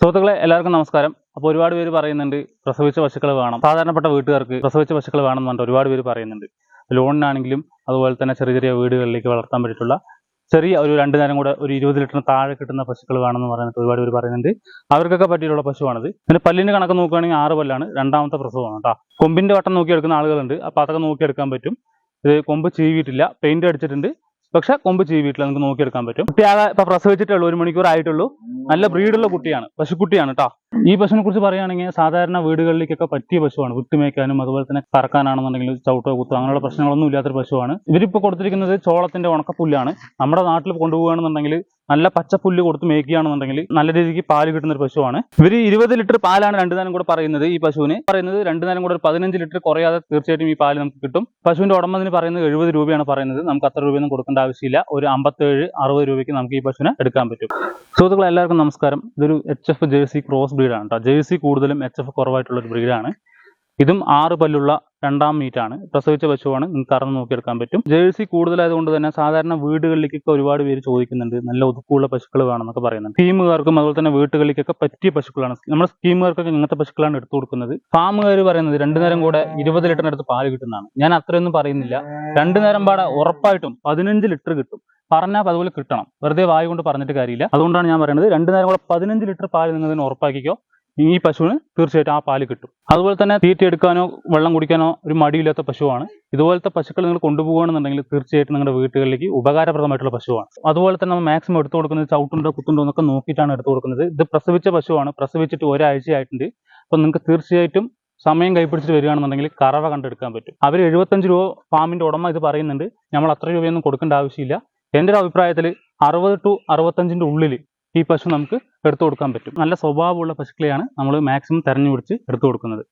സുഹൃത്തുക്കളെ എല്ലാവർക്കും നമസ്കാരം. അപ്പോൾ ഒരുപാട് പേര് പറയുന്നുണ്ട് പ്രസവിച്ച പശുക്കൾ വേണം. സാധാരണപ്പെട്ട വീട്ടുകാർക്ക് പ്രസവിച്ച പശുക്കൾ വേണം എന്ന് പറഞ്ഞിട്ട് ഒരുപാട് പേര് പറയുന്നുണ്ട്. ലോണിനാണെങ്കിലും അതുപോലെ തന്നെ ചെറിയ ചെറിയ വീടുകളിലേക്ക് വളർത്താൻ പറ്റിയിട്ടുള്ള ചെറിയ ഒരു രണ്ട് നേരം കൂടെ ഒരു ഇരുപത് ലിറ്ററിന് താഴെ കിട്ടുന്ന പശുക്കൾ വേണമെന്ന് പറഞ്ഞിട്ട് ഒരുപാട് പേര് പറയുന്നുണ്ട്. അവർക്കൊക്കെ പറ്റിയിട്ടുള്ള പശുവാണിത്. പിന്നെ പല്ലിന്റെ കണക്ക് നോക്കുകയാണെങ്കിൽ ആറ് പല്ലാണ് രണ്ടാമത്തെ പ്രസവമാണ് കേട്ടോ. കൊമ്പിന്റെ വട്ടം നോക്കിയെടുക്കുന്ന ആളുകളുണ്ട് അപ്പോൾ അതൊക്കെ നോക്കിയെടുക്കാൻ പറ്റും. ഇത് കൊമ്പ് ചീവിയിട്ടില്ല പെയിന്റ് അടിച്ചിട്ടുണ്ട്. പക്ഷെ കൊമ്പ് വീട്ടിൽ നമുക്ക് നോക്കിയെടുക്കാൻ പറ്റും. കുട്ടിയാകെ ഇപ്പൊ പ്രസവിച്ചിട്ടുള്ളൂ ഒരു മണിക്കൂർ ആയിട്ടുള്ളൂ. നല്ല ബ്രീഡുള്ള കുട്ടിയാണ് പശുക്കുട്ടിയാണ് കേട്ടോ ഈ പശുവിനെ കുറിച്ച് പറയുകയാണെങ്കിൽ സാധാരണ വീടുകളിലേക്കൊക്കെ പറ്റിയ പശുവാണ്. വിട്ടുമേക്കാനും അതുപോലെ തന്നെ കറക്കാനാണെന്നുണ്ടെങ്കിൽ ചവിട്ടോ കുത്തോ അങ്ങനെയുള്ള പ്രശ്നങ്ങളൊന്നും ഇല്ലാത്തൊരു പശുവാണ്. ഇവരിപ്പോൾ കൊടുത്തിരിക്കുന്നത് ചോളത്തിന്റെ ഉണക്കപ്പുല്ലാണ്. നമ്മുടെ നാട്ടിൽ കൊണ്ടുപോകുകയാണെന്നുണ്ടെങ്കിൽ നല്ല പച്ചപ്പുല്ല് കൊടുത്ത് മേയ്ക്കുകയാണെന്നുണ്ടെങ്കിൽ നല്ല രീതിക്ക് പാൽ കിട്ടുന്ന ഒരു പശുവാണ്. ഇവർ ഇരുപത് ലിറ്റർ പാലാണ് രണ്ടു നേരം കൂടെ പറയുന്നത് ഈ പശുവിന്. പറയുന്നത് രണ്ടു നേരം കൂടെ ഒരു പതിനഞ്ച് ലിറ്റർ കുറയാതെ തീർച്ചയായിട്ടും ഈ പാൽ നമുക്ക് കിട്ടും. പശുവിന്റെ ഉടമതിന് പറയുന്നത് എഴുപത് രൂപയാണ് പറയുന്നത്. നമുക്ക് അത്ര രൂപയൊന്നും കൊടുക്കേണ്ട ആവശ്യമില്ല. ഒരു അമ്പത്തേഴ് അറുപത് രൂപയ്ക്ക് നമുക്ക് ഈ പശുവിനെ എടുക്കാൻ പറ്റും. സുഹൃത്തുക്കളെ എല്ലാവർക്കും നമസ്കാരം. ഇതൊരു എച്ച് എഫ് ജേഴ്സി ക്രോസ് ബ്രീഡാണ് കേട്ടോ ജേഴ്സി കൂടുതലും എച്ച് എഫ് കുറവായിട്ടുള്ള ഒരു ബ്രീഡാണ് ഇതും ആറ് പല്ലുള്ള രണ്ടാം മീറ്റ് ആണ് പ്രസവിച്ച പശുവാണ്. നിങ്ങൾക്ക് കറന്ന് നോക്കിയെടുക്കാൻ പറ്റും. ജേഴ്സി കൂടുതലായതുകൊണ്ട് തന്നെ സാധാരണ വീടുകളിലേക്കൊക്കെ ഒരുപാട് പേര് ചോദിക്കുന്നുണ്ട്. നല്ല ഒതുക്കുള്ള പശുക്കൾ വേണമെന്നൊക്കെ പറയുന്നുണ്ട്. സ്കീമുകാർക്കും അതുപോലെ തന്നെ വീട്ടുകളിലേക്കൊക്കെ പറ്റിയ പശുക്കളാണ്. നമ്മുടെ സ്കീമുകാർക്കൊക്കെ ഇങ്ങനത്തെ പശുക്കളാണ് എടുത്തു കൊടുക്കുന്നത്. ഫാമുകാർ പറയുന്നത് രണ്ടു നേരം കൂടെ ഇരുപത് ലിറ്ററിനടുത്ത് പാൽ കിട്ടുന്നതാണ്. ഞാൻ അത്രയൊന്നും പറയുന്നില്ല. രണ്ടു നേരം പാടെ ഉറപ്പായിട്ടും പതിനഞ്ച് ലിറ്റർ കിട്ടും. പറഞ്ഞാൽ അതുപോലെ കിട്ടണം. വെറുതെ വായ കൊണ്ട് പറഞ്ഞിട്ട് കാര്യമില്ല. അതുകൊണ്ടാണ് ഞാൻ പറയുന്നത്. രണ്ടു നേരം കൂടെ പതിനഞ്ച് ലിറ്റർ പാൽ നിങ്ങൾ ഉറപ്പാക്കിക്കോ. ഈ പശുവിന് തീർച്ചയായിട്ടും ആ പാൽ കിട്ടും. അതുപോലെ തന്നെ തീറ്റ എടുക്കാനോ വെള്ളം കുടിക്കാനോ ഒരു മടിയില്ലാത്ത പശുവാണ്. ഇതുപോലത്തെ പശുക്കൾ നിങ്ങൾ കൊണ്ടുപോകുകയാണെന്നുണ്ടെങ്കിൽ തീർച്ചയായിട്ടും നിങ്ങളുടെ വീട്ടുകളിലേക്ക് ഉപകാരപ്രദമായിട്ടുള്ള പശുവാണ്. അതുപോലെ തന്നെ നമ്മൾ മാക്സിമം എടുത്തു കൊടുക്കുന്നത് ചവിട്ടുണ്ടോ കുത്തുണ്ടോ എന്നൊക്കെ നോക്കിയിട്ടാണ് എടുത്തു കൊടുക്കുന്നത്. ഇത് പ്രസവിച്ച പശുവാണ്. പ്രസവിച്ചിട്ട് ഒരാഴ്ചയായിട്ടുണ്ട്. അപ്പം നിങ്ങൾക്ക് തീർച്ചയായിട്ടും സമയം കൈപ്പിടിച്ചിട്ട് വരികയാണെന്നുണ്ടെങ്കിൽ കറവ കണ്ടെടുക്കാൻ പറ്റും. അവർ എഴുപത്തഞ്ച് രൂപ ഫാമിന്റെ ഉടമ ഇത് പറയുന്നുണ്ട്. നമ്മൾ അത്ര രൂപയൊന്നും കൊടുക്കേണ്ട ആവശ്യമില്ല. എന്റെ ഒരു അഭിപ്രായത്തിൽ അറുപത് ടു അറുപത്തഞ്ചിന്റെ ഉള്ളിൽ ഈ പശു നമുക്ക് എടുത്തു കൊടുക്കാൻ പറ്റും. നല്ല സ്വഭാവമുള്ള പശുക്കളെയാണ് നമ്മൾ മാക്സിമം തെരഞ്ഞു പിടിച്ച് എടുത്തു കൊടുക്കുന്നത്.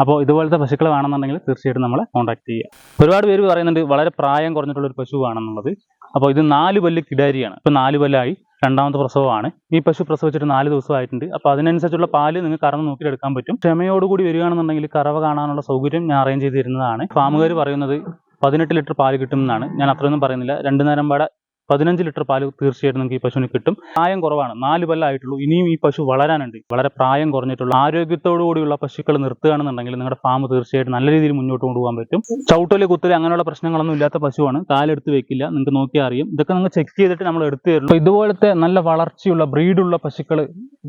അപ്പോൾ ഇതുപോലത്തെ പശുക്കൾ വേണമെന്നുണ്ടെങ്കിൽ തീർച്ചയായിട്ടും നമ്മളെ കോൺടാക്ട് ചെയ്യുക. ഒരുപാട് പേര് പറയുന്നുണ്ട് വളരെ പ്രായം കുറഞ്ഞിട്ടുള്ള ഒരു പശു ആണെന്നുള്ളത്. അപ്പോൾ ഇത് നാല് പല്ല് കിടാരിയാണ്. ഇപ്പോൾ നാല് പല്ലായി രണ്ടാമത്തെ പ്രസവമാണ്. ഈ പശു പ്രസവിച്ചിട്ട് നാല് ദിവസമായിട്ടുണ്ട്. അപ്പോൾ അതിനനുസരിച്ചുള്ള പാൽ നിങ്ങൾക്ക് കറന്ന് നോക്കി എടുക്കാൻ പറ്റും. ക്ഷമയോടുകൂടി വരികയാണെന്നുണ്ടെങ്കിൽ കറവ കാണാനുള്ള സൗകര്യം ഞാൻ അറേഞ്ച് ചെയ്ത് തരുന്നതാണ്. ഫാമുകാർ പറയുന്നത് പതിനെട്ട് ലിറ്റർ പാൽ കിട്ടുമെന്നാണ്. ഞാൻ അത്രയൊന്നും പറയുന്നില്ല. രണ്ടു നേരം പാടെ പതിനഞ്ച് ലിറ്റർ പാൽ തീർച്ചയായിട്ടും നമുക്ക് ഈ പശുവിന് കിട്ടും. പ്രായം കുറവാണ്. നാല് പല്ലായിട്ടുള്ളൂ ഇനിയും ഈ പശു വളരാനുണ്ട്. വളരെ പ്രായം കുറഞ്ഞിട്ടുള്ള ആരോഗ്യത്തോടു കൂടിയുള്ള പശുക്കൾ നിർത്തുകയാണെന്നുണ്ടെങ്കിൽ നിങ്ങളുടെ ഫാം തീർച്ചയായിട്ടും നല്ല രീതിയിൽ മുന്നോട്ട് കൊണ്ടുപോകാൻ പറ്റും. ചവിട്ടൽ കുത്തൽ അങ്ങനെയുള്ള പ്രശ്നങ്ങളൊന്നും ഇല്ലാത്ത പശുവാണ്. കാലെടുത്ത് വെക്കില്ല. നിങ്ങൾക്ക് നോക്കിയാൽ അറിയും. ഇതൊക്കെ നിങ്ങൾ ചെക്ക് ചെയ്തിട്ട് നമ്മൾ എടുത്തു തരുള്ളൂ ഇതുപോലത്തെ നല്ല വളർച്ചയുള്ള ബ്രീഡുള്ള പശുക്കൾ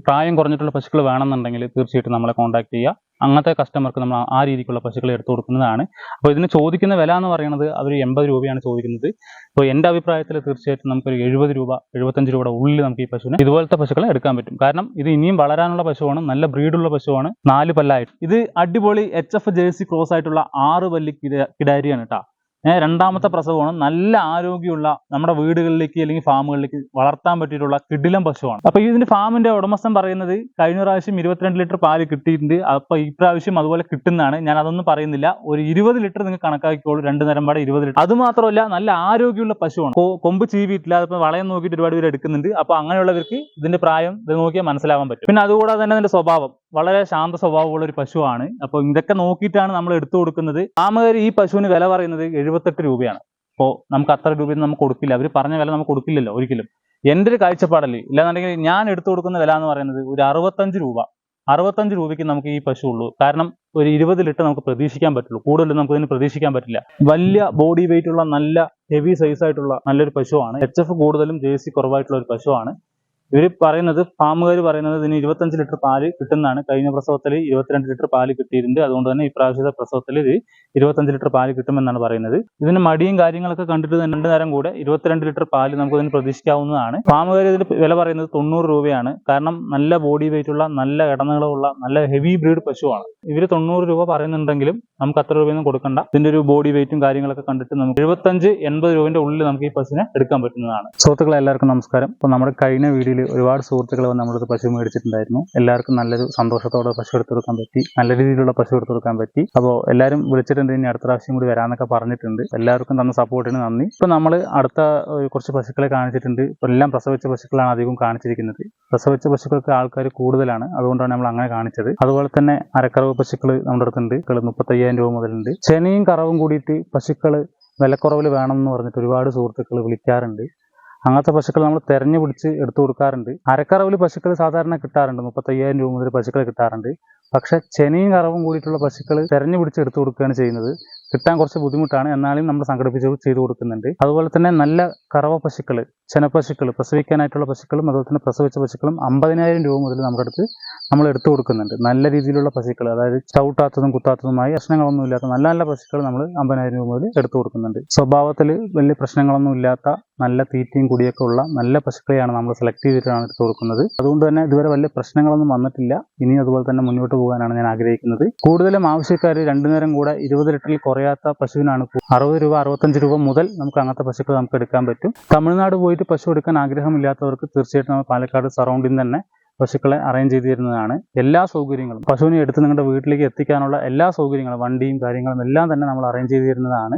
പ്രായം കുറഞ്ഞിട്ടുള്ള പശുക്കൾ വേണമെന്നുണ്ടെങ്കിൽ തീർച്ചയായിട്ടും നമ്മളെ കോൺടാക്ട് ചെയ്യുക. അങ്ങനത്തെ കസ്റ്റമർക്ക് നമ്മൾ ആ രീതിക്കുള്ള പശുക്കളെ എടുത്തു കൊടുക്കുന്നതാണ്. അപ്പോൾ ഇതിന് ചോദിക്കുന്ന വില എന്ന് പറയുന്നത് അവർ എൺപത് രൂപയാണ് ചോദിക്കുന്നത്. അപ്പോൾ എന്റെ അഭിപ്രായത്തിൽ തീർച്ചയായിട്ടും നമുക്കൊരു എഴുപത് രൂപ എഴുപത്തഞ്ച് രൂപയുടെ ഉള്ളിൽ നമുക്ക് ഈ പശുവിന് ഇതുപോലത്തെ പശുക്കളെ എടുക്കാൻ പറ്റും. കാരണം ഇത് ഇനിയും വളരാനുള്ള പശുവാണ് നല്ല ബ്രീഡുള്ള പശുവാണ് നാല് പല്ലായിട്ട്. ഇത് അടിപൊളി എച്ച് എഫ് ജേഴ്സി ക്രോസ് ആയിട്ടുള്ള ആറ് പല്ലി കിടാരിയാണ് കേട്ടോ. രണ്ടാമത്തെ പ്രസവമാണ്. നല്ല ആരോഗ്യമുള്ള നമ്മുടെ വീടുകളിലേക്ക് അല്ലെങ്കിൽ ഫാമുകളിലേക്ക് വളർത്താൻ പറ്റിയിട്ടുള്ള കിടിലം പശുവാണ്. അപ്പൊ ഇതിന്റെ ഫാമിന്റെ ഉടമസ്ഥൻ പറയുന്നത് കഴിഞ്ഞ പ്രാവശ്യം ഇരുപത്തിരണ്ട് ലിറ്റർ പാൽ കിട്ടിയിട്ടുണ്ട്. അപ്പൊ ഇപ്രാവശ്യം അതുപോലെ കിട്ടുന്നതാണ്. ഞാൻ അതൊന്നും പറയുന്നില്ല. ഒരു ഇരുപത് ലിറ്റർ നിങ്ങൾ കണക്കാക്കിക്കോളൂ. രണ്ട് നേരം പാടെ ഇരുപത് ലിറ്റർ. അത് മാത്രമല്ല നല്ല ആരോഗ്യമുള്ള പശുവാണ്. കൊമ്പ് ചീവിയിട്ടില്ല. അതിപ്പോ വളയം നോക്കിയിട്ട് ഒരുപാട് പേര് എടുക്കുന്നുണ്ട്. അപ്പൊ അങ്ങനെയുള്ളവർക്ക് ഇതിന്റെ പ്രായം ഇത് നോക്കിയാൽ മനസ്സിലാവാൻ പറ്റും. പിന്നെ അതുകൂടാതെ തന്നെ അതിന്റെ സ്വഭാവം. വളരെ ശാന്ത സ്വഭാവമുള്ള ഒരു പശുവാണ്. അപ്പൊ ഇതൊക്കെ നോക്കിയിട്ടാണ് നമ്മൾ എടുത്തു കൊടുക്കുന്നത്. ഫാമുകാർ ഈ പശുവിന് വില പറയുന്നത് എഴുപത്തെട്ട് രൂപയാണ്. അപ്പോൾ നമുക്ക് അത്ര രൂപയൊന്നും നമുക്ക് കൊടുക്കില്ല. അവർ പറഞ്ഞ വില നമുക്ക് കൊടുക്കില്ലല്ലോ ഒരിക്കലും. എന്റെ ഒരു കാഴ്ചപ്പാടല്ലേ ഇല്ലാന്നുണ്ടെങ്കിൽ ഞാൻ എടുത്തു കൊടുക്കുന്ന വില എന്ന് പറയുന്നത് ഒരു അറുപത്തഞ്ച് രൂപ. അറുപത്തഞ്ച് രൂപയ്ക്ക് നമുക്ക് ഈ പശു ഉള്ളൂ. കാരണം ഒരു ഇരുപത് ലിറ്റർ നമുക്ക് പ്രതീക്ഷിക്കാൻ പറ്റുള്ളൂ. കൂടുതലും നമുക്ക് ഇതിന് പ്രതീക്ഷിക്കാൻ പറ്റില്ല. വലിയ ബോഡി വെയിറ്റ് ഉള്ള നല്ല ഹെവി സൈസ് ആയിട്ടുള്ള നല്ലൊരു പശുവാണ്. എച്ച് എഫ് കൂടുതലും ജേഴ്സി കുറവായിട്ടുള്ള ഒരു പശുവാണ്. ഇവർ പറയുന്നത് ഫാമുകാർ പറയുന്നത് ഇതിന് ഇരുപത്തഞ്ച് ലിറ്റർ പാൽ കിട്ടുന്നതാണ്. കഴിഞ്ഞ പ്രസവത്തിൽ ഇരുപത്തിരണ്ട് ലിറ്റർ പാൽ കിട്ടിയിട്ടുണ്ട്. അതുകൊണ്ട് തന്നെ ഇപ്രാവശ്യത്തെ പ്രസവത്തിൽ ഇത് ഇരുപത്തഞ്ച് ലിറ്റർ പാൽ കിട്ടുമെന്നാണ് പറയുന്നത്. ഇതിന് മടിയും കാര്യങ്ങളൊക്കെ കണ്ടിട്ട് തന്നെ രണ്ട് നേരം കൂടെ ഇരുപത്തിരണ്ട് ലിറ്റർ പാൽ നമുക്ക് ഇതിന് പ്രതീക്ഷിക്കാവുന്നതാണ്. ഫാമുകാർ ഇതിന് വില പറയുന്നത് തൊണ്ണൂറ് രൂപയാണ്. കാരണം നല്ല ബോഡി വെയിറ്റ് ഉള്ള നല്ല ഇടനീളമുള്ള നല്ല ഹെവി ബ്രീഡ് പശുവാണ്. ഇവർ തൊണ്ണൂറ് രൂപ പറയുന്നുണ്ടെങ്കിലും നമുക്ക് അത്ര രൂപയൊന്നും കൊടുക്കണ്ട. ഇതിന്റെ ഒരു ബോഡി വെയിറ്റും കാര്യങ്ങളൊക്കെ കണ്ടിട്ട് നമുക്ക് എഴുപത്തഞ്ച് എൺപത് രൂപന്റെ ഉള്ളിൽ നമുക്ക് ഈ പശുവിനെ എടുക്കാൻ പറ്റുന്നതാണ്. സുഹൃത്തുക്കളെ എല്ലാവർക്കും നമസ്കാരം. അപ്പോൾ നമ്മുടെ കഴിഞ്ഞ വീഡിയോയിൽ ഒരുപാട് സുഹൃത്തുക്കൾ വന്ന് നമ്മുടെ പശു മേടിച്ചിട്ടുണ്ടായിരുന്നു. എല്ലാവർക്കും നല്ലൊരു സന്തോഷത്തോടെ പശു എടുത്തു കൊടുക്കാൻ പറ്റി. നല്ല രീതിയിലുള്ള പശു എടുത്തു കൊടുക്കാൻ പറ്റി. അപ്പോൾ എല്ലാവരും വിളിച്ചിട്ടുണ്ട് ഇനി അടുത്ത പ്രാവശ്യം കൂടി വരാമെന്നൊക്കെ പറഞ്ഞിട്ടുണ്ട്. എല്ലാവർക്കും തന്ന സപ്പോർട്ടിന് നന്ദി. ഇപ്പോൾ നമ്മൾ അടുത്ത കുറച്ച് പശുക്കളെ കാണിച്ചിട്ടുണ്ട്. ഇപ്പോൾ എല്ലാം പ്രസവിച്ച പശുക്കളാണ് അധികം കാണിച്ചിരിക്കുന്നത്. പ്രസവിച്ച പശുക്കൾക്ക് ആൾക്കാർ കൂടുതലാണ്. അതുകൊണ്ടാണ് നമ്മൾ അങ്ങനെ കാണിച്ചത്. അതുപോലെ തന്നെ അരക്കറവ് പശുക്കൾ നമ്മുടെ അടുത്തുണ്ട്. മുപ്പത്തയ്യായിരം രൂപ മുതലുണ്ട്. ചെനയും കറവും കൂടിയിട്ട് പശുക്കൾ വിലക്കുറവിൽ വേണമെന്ന് പറഞ്ഞിട്ട് ഒരുപാട് സുഹൃത്തുക്കൾ വിളിക്കാറുണ്ട്. അങ്ങനത്തെ പശുക്കൾ നമ്മൾ തെരഞ്ഞു പിടിച്ച് എടുത്തു കൊടുക്കാറുണ്ട്. അരക്കറവിൽ പശുക്കൾ സാധാരണ കിട്ടാറുണ്ട്. മുപ്പത്തയ്യായിരം രൂപ മുതൽ പശുക്കൾ കിട്ടാറുണ്ട്. പക്ഷെ ചെനയും കറവും കൂടിയിട്ടുള്ള പശുക്കൾ തെരഞ്ഞു പിടിച്ച് എടുത്തു കൊടുക്കുകയാണ് ചെയ്യുന്നത്. കിട്ടാൻ കുറച്ച് ബുദ്ധിമുട്ടാണ്. എന്നാലും നമ്മൾ സംഘടിപ്പിച്ച് ചെയ്തു കൊടുക്കുന്നുണ്ട്. അതുപോലെ തന്നെ നല്ല കറവ പശുക്കൾ ചെനപ്പശുക്കൾ പ്രസവിക്കാനായിട്ടുള്ള പശുക്കളും അതുപോലെ തന്നെ പ്രസവിച്ച പശുക്കളും അമ്പതിനായിരം രൂപ മുതൽ നമ്മുടെ അടുത്ത് നമ്മൾ എടുത്തു കൊടുക്കുന്നുണ്ട്. നല്ല രീതിയിലുള്ള പശുക്കൾ അതായത് ചവിട്ടാത്തതും കുത്താത്തതുമായി പ്രശ്നങ്ങളൊന്നും ഇല്ലാത്ത നല്ല നല്ല പശുക്കൾ നമ്മൾ അമ്പതിനായിരം രൂപ മുതൽ എടുത്തു കൊടുക്കുന്നുണ്ട്. സ്വഭാവത്തിൽ വലിയ പ്രശ്നങ്ങളൊന്നും ഇല്ലാത്ത നല്ല തീറ്റയും കുടിയൊക്കെ ഉള്ള നല്ല പശുക്കളെയാണ് നമ്മൾ സെലക്ട് ചെയ്തിട്ടാണ് എടുത്തു കൊടുക്കുന്നത്. അതുകൊണ്ട് തന്നെ ഇതുവരെ വലിയ പ്രശ്നങ്ങളൊന്നും വന്നിട്ടില്ല. ഇനിയും അതുപോലെ തന്നെ മുന്നോട്ട് പോകാനാണ് ഞാൻ ആഗ്രഹിക്കുന്നത്. കൂടുതലും ആവശ്യക്കാർ രണ്ടു നേരം കൂടെ ഇരുപത് ലിറ്ററിൽ കുറയാത്ത പശുവിനാണ് അറുപത് രൂപ അറുപത്തഞ്ച് രൂപ മുതൽ നമുക്ക് അങ്ങനത്തെ പശുക്കൾ നമുക്ക് എടുക്കാൻ പറ്റും. തമിഴ്നാട് പോയിട്ട് പശു എടുക്കാൻ ആഗ്രഹമില്ലാത്തവർക്ക് തീർച്ചയായിട്ടും നമ്മൾ പാലക്കാട് സറൗണ്ടിങ് തന്നെ പശുക്കളെ അറേഞ്ച് ചെയ്ത് തരുന്നതാണ്. എല്ലാ സൗകര്യങ്ങളും പശുവിനെ എടുത്ത് നിങ്ങളുടെ വീട്ടിലേക്ക് എത്തിക്കാനുള്ള എല്ലാ സൗകര്യങ്ങളും വണ്ടിയും കാര്യങ്ങളും എല്ലാം തന്നെ നമ്മൾ അറേഞ്ച് ചെയ്ത് തരുന്നതാണ്.